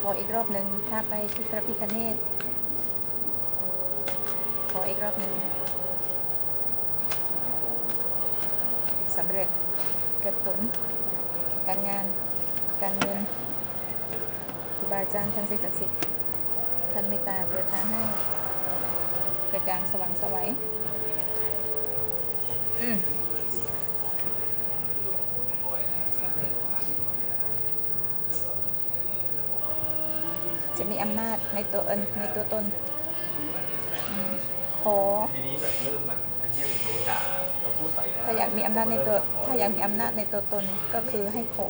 ขออีกรอบหนึ่งถ้าไปที่พระพิคเนตขออีกรอบหนึ่งสำเร็จเกิดผล การงาน การเงินครูบาอาจารย์ท่านศักดิ์สิทธิ์ท่านเมตตาเประทานให้กระจ่างสว่างไสวัยอืม จะมีอำนาจในตัวเอินในตัวตนขอทีนี้แบบเริ่มมันไอ้เหี้ยผมโดนด่าแล้วพูดใส่ถ้าอยากมีอำนาจในตัว ถ้าอยากมีอำนาจในตัวตนก็คือให้ขอ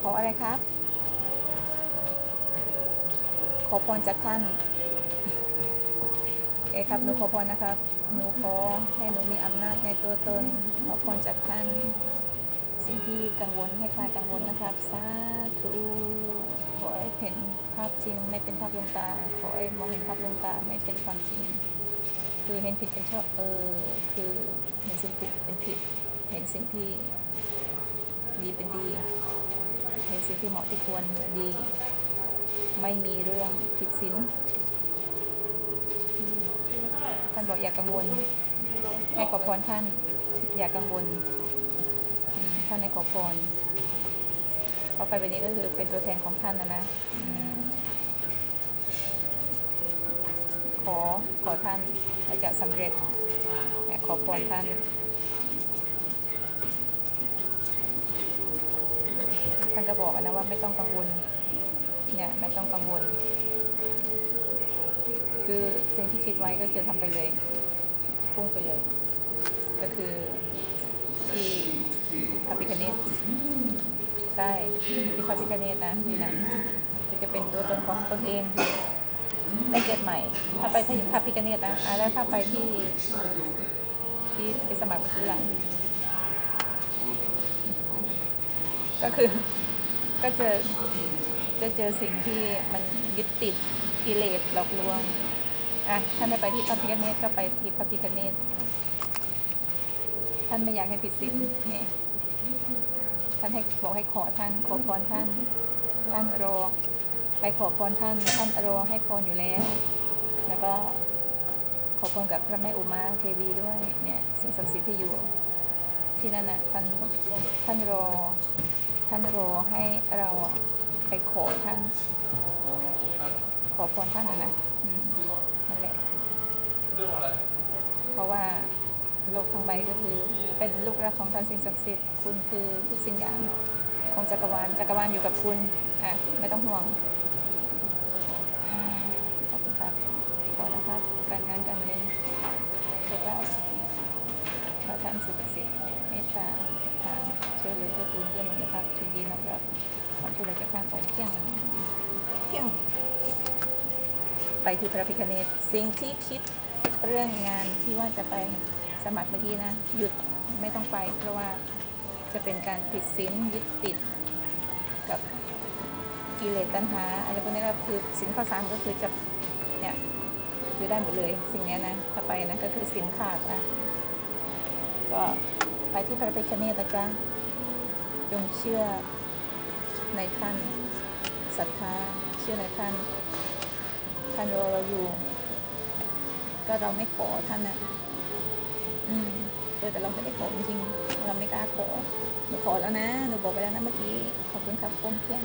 ขออะไรครับ ขอพรจากท่านโอเคครับหนูขอพรนะครับ หนูขอให้หนูมีอำนาจในตัวตน ขอพรจากท่าน สิ่งที่กังวลให้คลายกังวลนะครับ สาธุ ขอให้เห็นภาพจริงไม่เป็นภาพลวงตา ขอให้มองเห็นภาพลวงตาไม่เป็นความจริง คือเห็นผิดเป็นชอบเออ คือเห็นสิ่งผิดเป็นผิด เห็นสิ่งที่ดีเป็นดี เห็นสิ่งที่เหมาะที่ควรดี ไม่มีเรื่องผิดศีลท่านบอกอย่ากกังวล ให้ขอพรท่านอย่ากกังวลท่านให้ขอพร เพราะไปแบบนี้ก็คือเป็นตัวแทนของท่านนะนะขอขอท่านจะสำเร็จเนี่ยขอพรท่านท่านก็บอกนะว่าไม่ต้องกังวลเนี่ยไม่ต้องกังวล คือสิ่งที่คิดไว้ก็คือทำไปเลยพุ่งไปเลย ก็คือที่พระพิคเนต ใช่ที่พระพิคเนตนะนี่นะคือจะเป็นตัวตนของตนเองได้เกิดใหม่ ถ้าไปที่พระพิคเนตนะอะแล้วถ้าไปที่ที่ไปสมัครเมื่อกี้หลังก็คือก็เจอจะเจอสิ่งที่มันยึดติดกิเลสหลอกลวงอะท่านได้ไปที่พระพิฆเนศก็ไปที่พระพิฆเนศท่านไม่อยากให้ผิดศีลนี่านให้บอกให้ขอท่านขอพรท่าน ท่านรอ ไปขอพรท่าน ท่านรอให้พรอยู่แล้ว แล้วก็ขอพรกับพระแม่อุมาเทวีด้วยเนี่ยสิ่งศักดิ์สิทธิ์ที่อยู่ ที่นั่นน่ะท่านท่านรอ ท่านรอให้เราไปขอท่าน ขอพรท่านนะนะนั่นแหละเพราะว่า โลกทั้งใบก็คือเป็นลูกรักของท่านสิ่งศักดิ์สิทธิ์คุณคือทุกสิ่งอย่างของจักรวาลจักรวาลอยู่กับคุณอะไม่ต้องห่วงขอบคุณครับขอนะครับการงานการเงินโชคลาภพระท่านสิ่งศักดิ์สิทธิ์เมตตาทางช่วยเหลือเพื่อปูนเพื่อนมนุษย์ครับยินดีน้อมรับความช่วยเหลือจากทางของเพียงเพียงไปที่พระพิคเนตสิ่งที่คิดเรื่องงานที่ว่าจะไป สมัครเมื่อกี้นะ หยุดไม่ต้องไปเพราะว่าจะเป็นการผิดศีลยึดติดกับกิเลสตัณหาอะไรพวกนี้ก็คือศีลข้อสามก็คือจะเนี่ยคือได้หมดเลยสิ่งนี้นะถ้าไปนะก็คือศีลขาดนะก็ไปที่พระพิคเนตนะจ๊ะจงเชื่อในท่านศรัทธาเชื่อในท่านท่านรอเราอยู่ ก็เราไม่ขอท่านนะอืม เออแต่เราไม่ได้ขอจริงเราไม่กล้าขอหนูขอแล้วนะหนูบอกไปแล้วนะเมื่อกี้ขอบคุณครับคมเพียง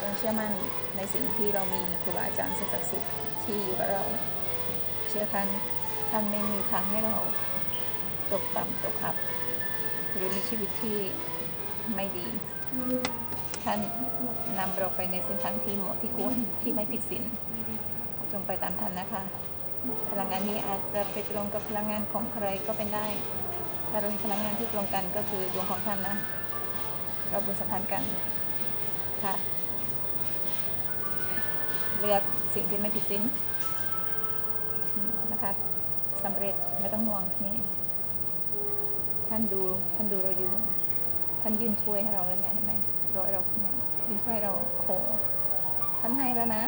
จงเชื่อมั่นในสิ่งที่เรามีครูบาอาจารย์สิ่งศักดิ์สิทธิ์ที่อยู่กับเรา เชื่อท่านท่านไม่มีทางให้เราตกต่ำตกอับ หรือมีชีวิตที่ไม่ดี ท่านนำเราไปในเส้นทางที่เหมาะที่ควรที่ไม่ผิดศีลจงไปตามท่านนะคะ พลังงานนี้อาจจะไปตรงกับพลังงานของใครก็เป็นได้ ถ้าเรามีพลังงานที่ตรงกันก็คือดวงของท่านนะ เราบุญสัมพันธ์กันค่ะ เลือกสิ่งที่ไม่ผิดศีลนะคะสำเร็จไม่ต้องห่วงนี่ท่านดูท่านดูเราอยู่ ท่านยื่นถ้วยให้เราแล้วเนี่ยเห็นไหมรอเราเนี่ยยื่นถ้วยให้เราโขท่านให้แล้วนะ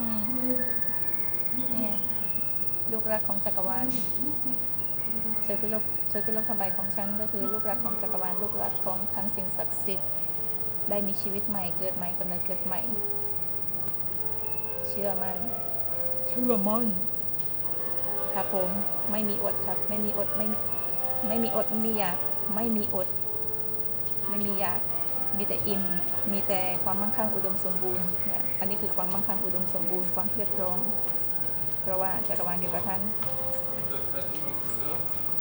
อืมเนี่ย ลูกรักของจักรวาลเธอคือลูกเธอคือลูกทำไมของฉันก็คือลูกรักของจักรวาลลูกรักของท่านสิ่งศักดิ์สิทธิ์ ได้มีชีวิตใหม่เกิดใหม่กำเนิดเกิดใหม่ เชื่อมั่นเชื่อมั่นครับผมไม่มีอดครับ ไม่มีอดไม่ไม่มีอดไม่มีอยากไม่มีอด ไม่มีอยากมีแต่อิ่มมีแต่ความมั่งคั่งอุดมสมบูรณ์เนี่ยอันนี้คือความมั่งคั่งอุดมสมบูรณ์ความเพียบพร้อม เพราะว่าจักรวาลเดียวกับท่าน